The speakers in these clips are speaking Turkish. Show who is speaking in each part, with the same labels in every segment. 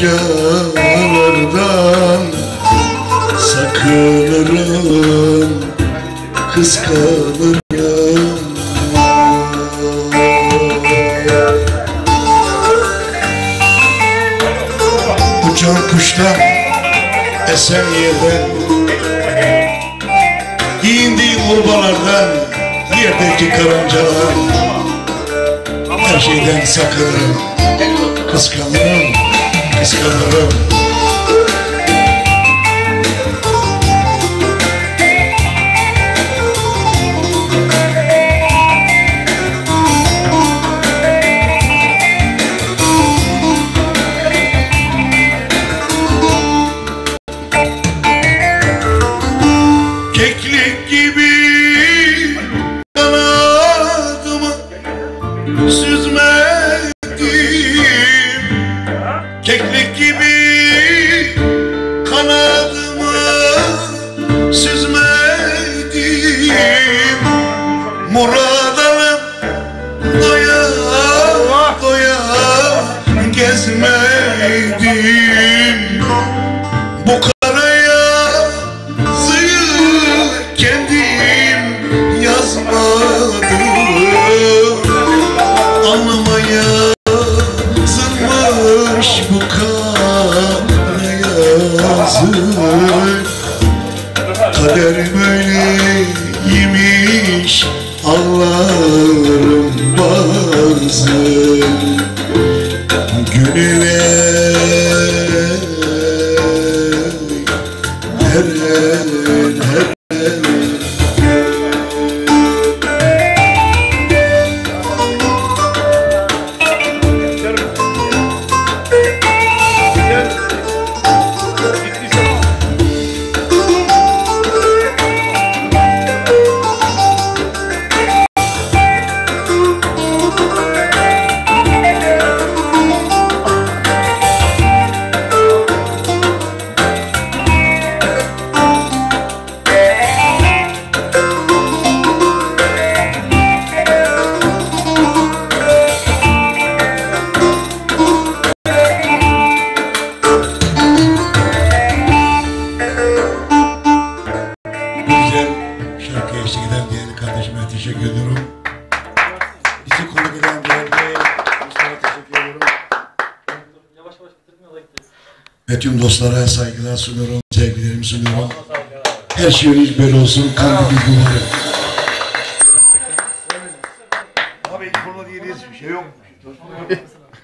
Speaker 1: karıncalardan Sakınırım kıskanırım. Uçan kuşlar esen yerden Giyindiği urbalardan Yerdeki karıncalar Her şeyden sakınırım Kıskanırım Kıskanırım Keklik Keklik gibi kanadımı süzmedim. Murad alıp doya doya gezmedim. Bu karaya yazıyı kendim yazmadım bu kara yazı Kader böyleymiş Allah'ım bazen her her teşekkür ediyorum. Bizi konuk eden değerli dostlara teşekkür ediyorum. Ve tüm dostlara saygılar sunuyorum, sevgilerimi sunuyorum. Her şeyiniz böyle olsun, kalbi bir duvarı.
Speaker 2: Abi konuda değiliz bir şey yok.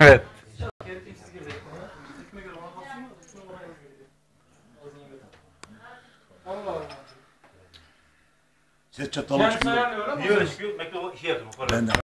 Speaker 3: Evet.
Speaker 2: Ses çatalı
Speaker 4: Ben
Speaker 2: çıkıyor.
Speaker 5: öyle çıkıyor? Mikrofon şey yaptım.
Speaker 2: Ben de